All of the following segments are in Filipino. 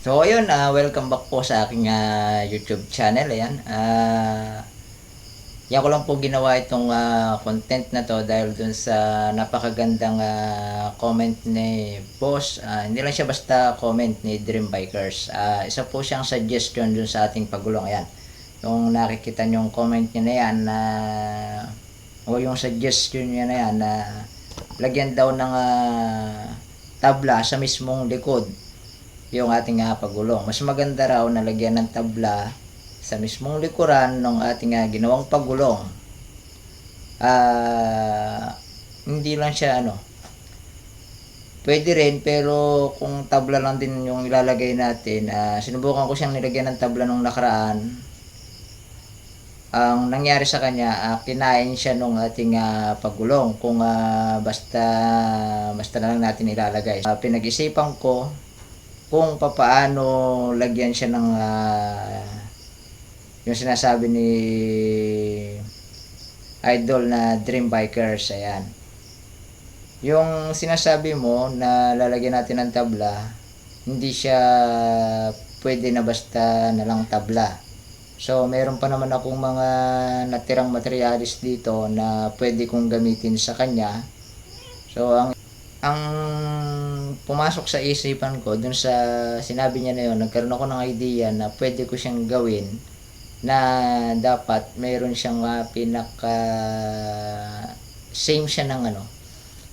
So ayun, ah, welcome back po sa aking ah, YouTube channel. Ayan. Ah, yan ko lang po ginawa itong ah, content na to dahil dun sa napakagandang ah, comment ni Boss. Ah, hindi lang siya basta comment ni Dream Bikers. Ah, isa po siyang suggestion dun sa ating pagulong. Ayan. Yung nakikita niyo yung comment niya na yan na o yung suggestion niya na yan na lagyan daw ng ah, tabla sa mismong likod yung ating uh, pagulong. Mas maganda raw na lagyan ng tabla sa mismong likuran ng ating ah, ginawang pagulong. Ah, hindi lang siya ano. Pwede rin pero kung tabla lang din yung ilalagay natin, ah, sinubukan ko siyang nilagyan ng tabla nung nakaraan. Ang nangyari sa kanya, ah, kinain siya nung ating ah, pagulong kung ah, basta basta na lang natin ilalagay. Ah, pinag-isipan ko kung papaano lagyan siya ng ah, yung sinasabi ni idol na Dream Bikers ayan. Yung sinasabi mo na lalagyan natin ng tabla hindi siya pwede na basta na lang tabla. So meron pa naman akong mga natirang materialis dito na pwede kong gamitin sa kanya. So ang ang pumasok sa isipan ko dun sa sinabi niya na yun, nagkaroon ako ng idea na pwede ko siyang gawin na dapat mayroon siyang uh, pinaka same siya ng ano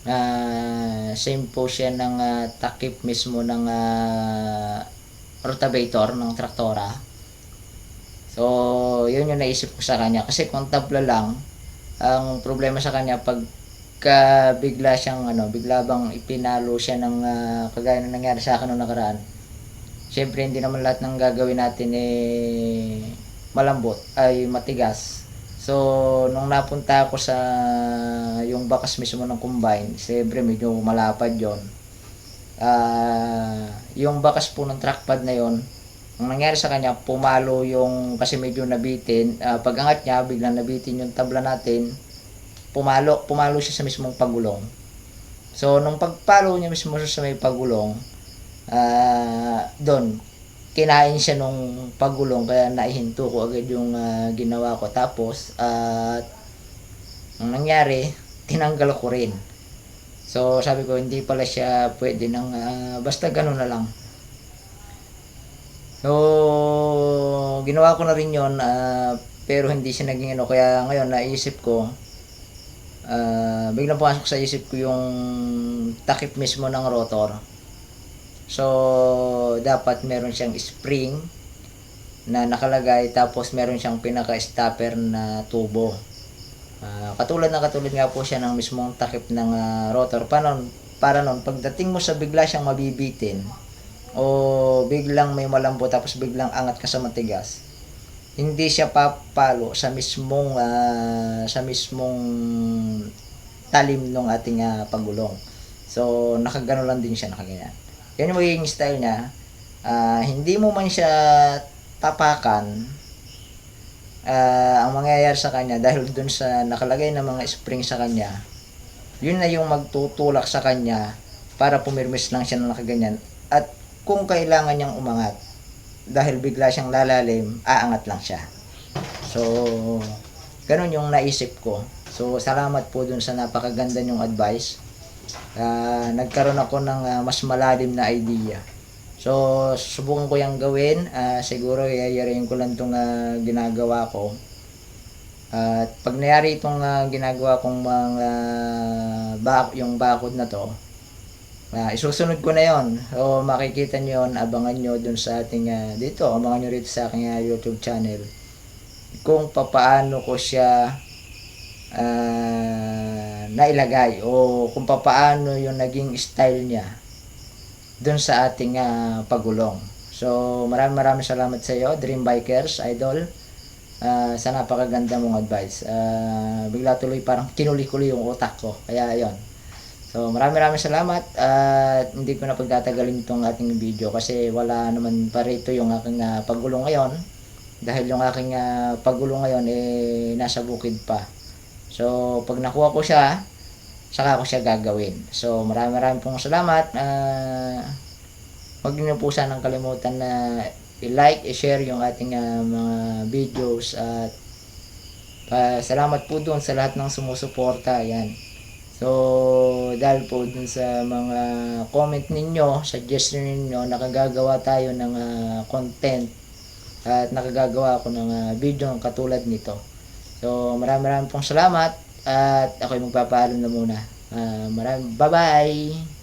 uh, same po siya ng uh, takip mismo ng uh, rotavator ng traktora. So yun yung naisip ko sa kanya. Kasi kung tabla lang ang problema sa kanya pag ka bigla siyang ano, bigla bang ipinalo siya ng uh, kagaya ng nangyari sa akin noong nakaraan. Siyempre hindi naman lahat ng gagawin natin eh malambot ay matigas. So nung napunta ako sa yung bakas mismo ng combine, siyempre medyo malapad 'yon. Uh, yung bakas po ng trackpad na yon ang nangyari sa kanya, pumalo yung, kasi medyo nabitin, uh, pag angat niya, biglang nabitin yung tabla natin, pumalo, pumalo siya sa mismong pagulong. So, nung pagpalo niya mismo sa may pagulong, uh, doon, kinain siya nung pagulong, kaya naihinto ko agad yung uh, ginawa ko. Tapos, at uh, ang nangyari, tinanggal ko rin. So, sabi ko, hindi pala siya pwede nang, uh, basta gano'n na lang. So, ginawa ko na rin yon uh, pero hindi siya naging ano. Kaya ngayon, naisip ko, uh, biglang pumasok sa isip ko yung takip mismo ng rotor. So, dapat meron siyang spring na nakalagay tapos meron siyang pinaka-stopper na tubo. Uh, katulad na katulad nga po siya ng mismong takip ng uh, rotor. Paano, para nun, pagdating mo sa bigla siyang mabibitin o biglang may malambot tapos biglang angat ka sa matigas, hindi siya papalo sa mismong uh, sa mismong talim ng ating uh, pagulong. So, nakagano lang din siya, nakaganyan. Yan yung magiging style niya. Uh, hindi mo man siya tapakan, uh, ang mangyayari sa kanya, dahil dun sa nakalagay na mga spring sa kanya, yun na yung magtutulak sa kanya para pumirmis lang siya ng nakaganyan. At kung kailangan niyang umangat, dahil bigla siyang lalalim, aangat lang siya. So, ganun yung naisip ko. So, salamat po dun sa napakaganda nyong advice. Uh, nagkaroon ako ng uh, mas malalim na idea. So, subukan ko yung gawin. Uh, siguro, yayariin ko lang itong uh, ginagawa ko. At uh, pag nayari itong uh, ginagawa kong mga uh, bak yung bakod na to, Uh, isusunod ko na yon. So, makikita nyo yon, abangan nyo dun sa ating, uh, dito, abangan nyo rito sa aking uh, YouTube channel. Kung papaano ko siya uh, nailagay o kung papaano yung naging style niya dun sa ating uh, pagulong. So, maraming maraming salamat sa iyo, Dream Bikers, Idol. Uh, sa napakaganda mong advice. Uh, bigla tuloy parang kinuli-kuli yung utak ko. Kaya, yon So, maraming maraming salamat at uh, hindi ko na pagtatagalin itong ating video kasi wala naman pa rito yung aking uh, pagulong ngayon dahil yung aking uh, pagulong ngayon eh nasa bukid pa. So, pag nakuha ko siya, saka ko siya gagawin. So, maraming maraming pong salamat. Uh, huwag niyo po sanang kalimutan na i-like, i-share yung ating ah, mga videos at pa salamat po doon sa lahat ng sumusuporta. Yan. So, dahil po dun sa mga comment ninyo, suggestion ninyo, nakagagawa tayo ng ah, content at nakagagawa ako ng ah, video katulad nito. So, maraming maraming pong salamat at ako'y magpapaalam na muna. Ah, maraming bye-bye!